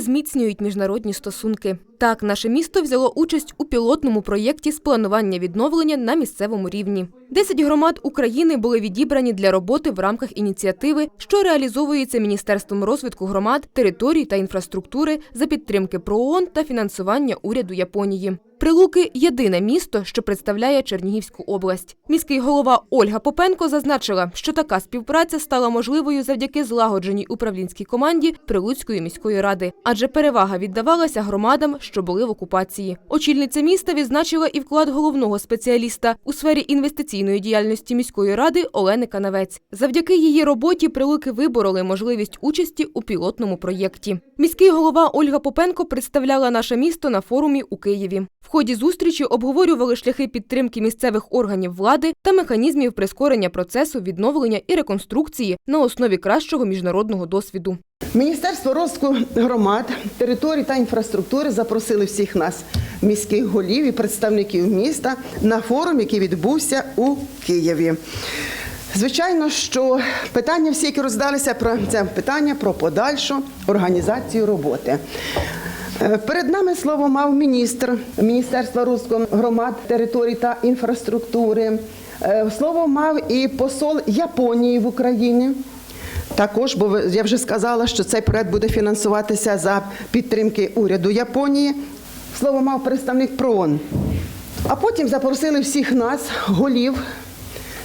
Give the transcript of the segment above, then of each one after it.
зміцнюють міжнародні стосунки. Так, наше місто взяло участь у пілотному проєкті з планування відновлення на місцевому рівні. Десять громад України були відібрані для роботи в рамках ініціативи, що реалізовується Міністерством розвитку громад, територій та інфраструктури за підтримки ПРООН та фінансування уряду Японії. Прилуки єдине місто, що представляє Чернігівську область. Міський голова Ольга Попенко зазначила, що така співпраця стала можливою завдяки злагодженій управлінській команді Прилуцької міської ради, адже перевага віддавалася громадам, що були в окупації. Очільниця міста відзначила і вклад головного спеціаліста у сфері інвестиційної діяльності міської ради Олени Канавець. Завдяки її роботі прилуки вибороли можливість участі у пілотному проєкті. Міський голова Ольга Попенко представляла наше місто на форумі у Києві. Ході зустрічі обговорювали шляхи підтримки місцевих органів влади та механізмів прискорення процесу відновлення і реконструкції на основі кращого міжнародного досвіду. Міністерство розвитку громад, територій та інфраструктури запросили всіх нас, міських голів і представників міста, на форум, який відбувся у Києві. Звичайно, що питання всі, які роздалися про це питання про подальшу організацію роботи. Е, Перед нами слово мав міністр Міністерства розвитку громад, територій та інфраструктури. Е, Слово мав і посол Японії в Україні. Також, бо я вже сказала, що цей проект буде фінансуватися за підтримки уряду Японії. Слово мав представник ПРООН. А потім запросили всіх нас, голів,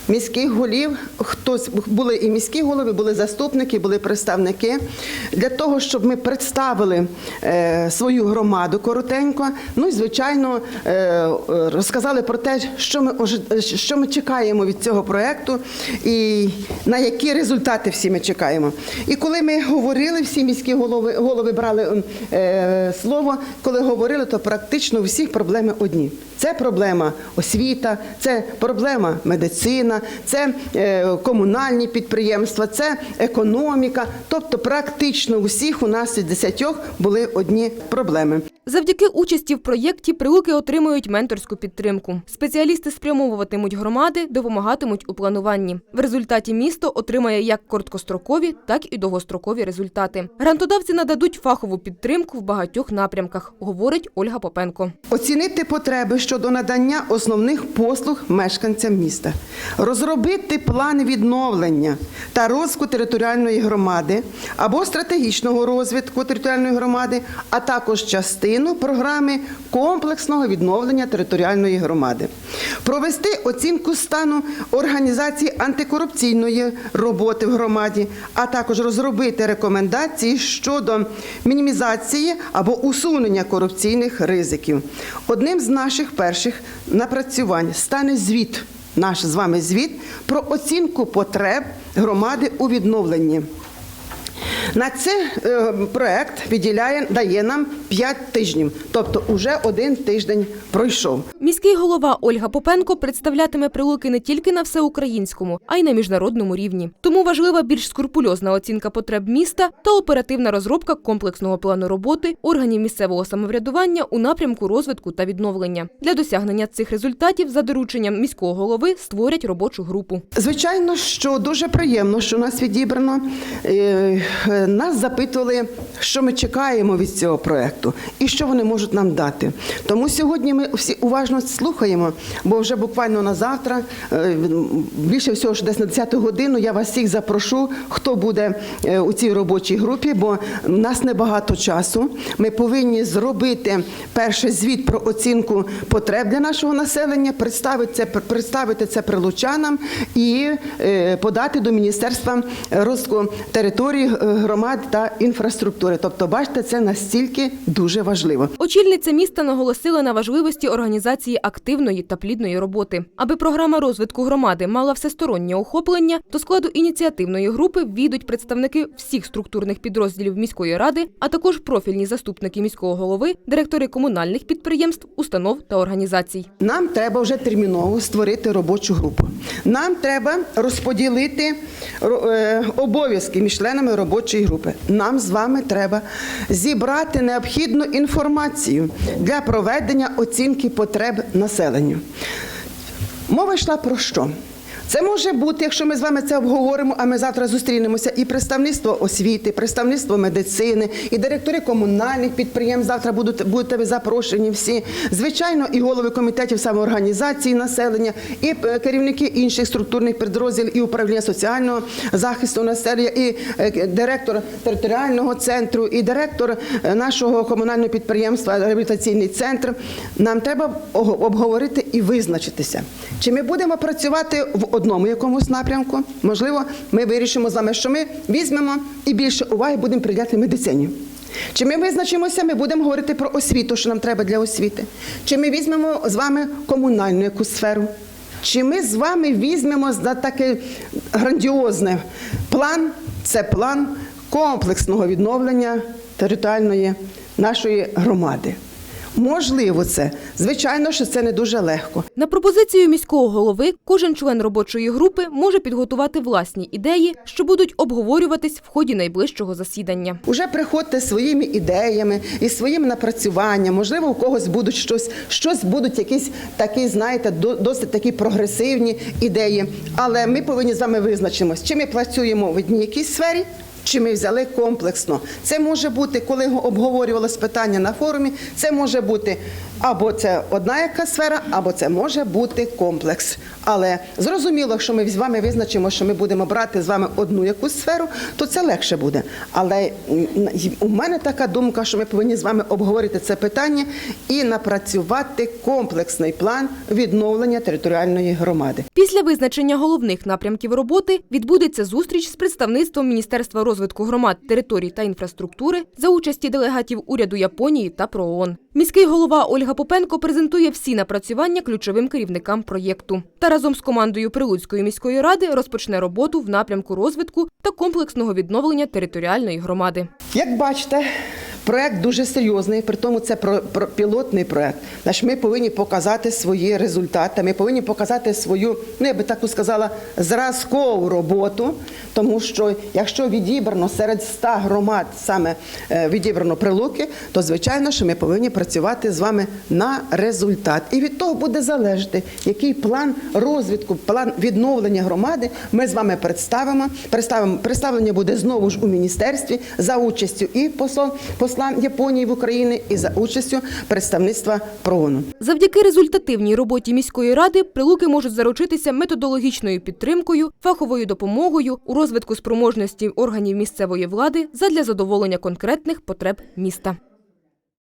міських голів. Хтось були і міські голови, були заступники, були представники для того, щоб ми представили е, свою громаду коротенько. Ну і звичайно е, розказали про те, що ми що ми чекаємо від цього проекту і на які результати всі ми чекаємо. І коли ми говорили, всі міські голови голови брали е, слово. Коли говорили, то практично у всіх проблеми одні. Це проблема освіта, це проблема медицина, це е, комунальні підприємства, це економіка. Тобто, практично у всіх у нас із десятьох були одні проблеми. Завдяки участі в проєкті прилуки отримують менторську підтримку. Спеціалісти спрямовуватимуть громади, допомагатимуть у плануванні. В результаті місто отримає як короткострокові, так і довгострокові результати. Грантодавці нададуть фахову підтримку в багатьох напрямках, говорить Ольга Попенко. Оцінити потреби щодо надання основних послуг мешканцям міста, розробити план відновлення та розвитку територіальної громади або стратегічного розвитку територіальної громади, а також частину програми комплексного відновлення територіальної громади, провести оцінку стану організації антикорупційної роботи в громаді, а також розробити рекомендації щодо мінімізації або усунення корупційних ризиків. Одним з наших перших напрацювань стане звіт, наш з вами звіт про оцінку потреб громади у відновленні. На це е, проект виділяє, дає нам 5 тижнів, тобто уже один тиждень пройшов. Міський голова Ольга Попенко представлятиме прилуки не тільки на всеукраїнському, а й на міжнародному рівні. Тому важлива більш скрупульозна оцінка потреб міста та оперативна розробка комплексного плану роботи органів місцевого самоврядування у напрямку розвитку та відновлення. Для досягнення цих результатів за дорученням міського голови створять робочу групу. Звичайно, що дуже приємно, що нас відібрано. Е, е, Нас запитували, що ми чекаємо від цього проекту і що вони можуть нам дати. Тому сьогодні ми всі уважно слухаємо, бо вже буквально на завтра, е, більше всього, що десь на 10 годину, я вас всіх запрошу, хто буде е, у цій робочій групі, бо в нас небагато часу. Ми повинні зробити перший звіт про оцінку потреб для нашого населення, представити це, представити це прилучанам і е, подати до Міністерства розвитку територій, е, громад та інфраструктури. Тобто, бачите, це настільки дуже важливо. Очільниця міста наголосила на важливості організації активної та плідної роботи. Аби програма розвитку громади мала всестороннє охоплення, до складу ініціативної групи війдуть представники всіх структурних підрозділів міської ради, а також профільні заступники міського голови, директори комунальних підприємств, установ та організацій. Нам треба вже терміново створити робочу групу. Нам треба розподілити ро- е, обов'язки між членами робочої групи. Нам з вами треба зібрати необхідну інформацію для проведення оцінки потреб населенню. Мова йшла про що? Це може бути, якщо ми з вами це обговоримо, а ми завтра зустрінемося, і представництво освіти, представництво медицини, і директори комунальних підприємств завтра будуть будете запрошені всі. Звичайно, і голови комітетів самоорганізації населення, і е, керівники інших структурних підрозділів, і управління соціального захисту населення, і е, директор територіального центру, і директор е, нашого комунального підприємства реабілітаційний центр. Нам треба обговорити і визначитися, чи ми будемо працювати в одному якомусь напрямку. Можливо, ми вирішимо з вами, що ми візьмемо і більше уваги будемо приділяти медицині. Чи ми визначимося, ми будемо говорити про освіту, що нам треба для освіти? Чи ми візьмемо з вами комунальну якусь сферу? Чи ми з вами візьмемо за такий грандіозний план? Це план комплексного відновлення територіальної нашої громади. Можливо, це. Звичайно, що це не дуже легко. На пропозицію міського голови кожен член робочої групи може підготувати власні ідеї, що будуть обговорюватись в ході найближчого засідання. Уже приходьте своїми ідеями і своїм напрацюванням. Можливо, у когось будуть щось, щось будуть якісь такі, знаєте, до- досить такі прогресивні ідеї. Але ми повинні з вами визначимось, чи ми працюємо в одній якійсь сфері. Чи ми взяли комплексно? Це може бути, коли обговорювалось питання на форумі. Це може бути або це одна яка сфера, або це може бути комплекс. Але зрозуміло, що ми з вами визначимо, що ми будемо брати з вами одну якусь сферу, то це легше буде. Але у мене така думка, що ми повинні з вами обговорити це питання і напрацювати комплексний план відновлення територіальної громади. Після визначення головних напрямків роботи відбудеться зустріч з представництвом Міністерства розвитку громад, територій та інфраструктури за участі делегатів уряду Японії та ПРООН. Міський голова Ольга Попенко презентує всі напрацювання ключовим керівникам проєкту. Та разом з командою Прилуцької міської ради розпочне роботу в напрямку розвитку та комплексного відновлення територіальної громади. Як бачите, проект дуже серйозний, при тому це пілотний проект. Значить, ми повинні показати свої результати. Ми повинні показати свою, ну я би так сказала, зразкову роботу. Тому що якщо відібрано серед 100 громад саме е, відібрано прилуки, то звичайно, що ми повинні працювати з вами на результат. І від того буде залежати, який план розвитку, план відновлення громади ми з вами представимо. Представимо представлення буде знову ж у міністерстві за участю і посол посла Японії в Україні, і за участю представництва ПРООНу. Завдяки результативній роботі міської ради прилуки можуть заручитися методологічною підтримкою, фаховою допомогою у розвитку спроможності органів місцевої влади задля задоволення конкретних потреб міста.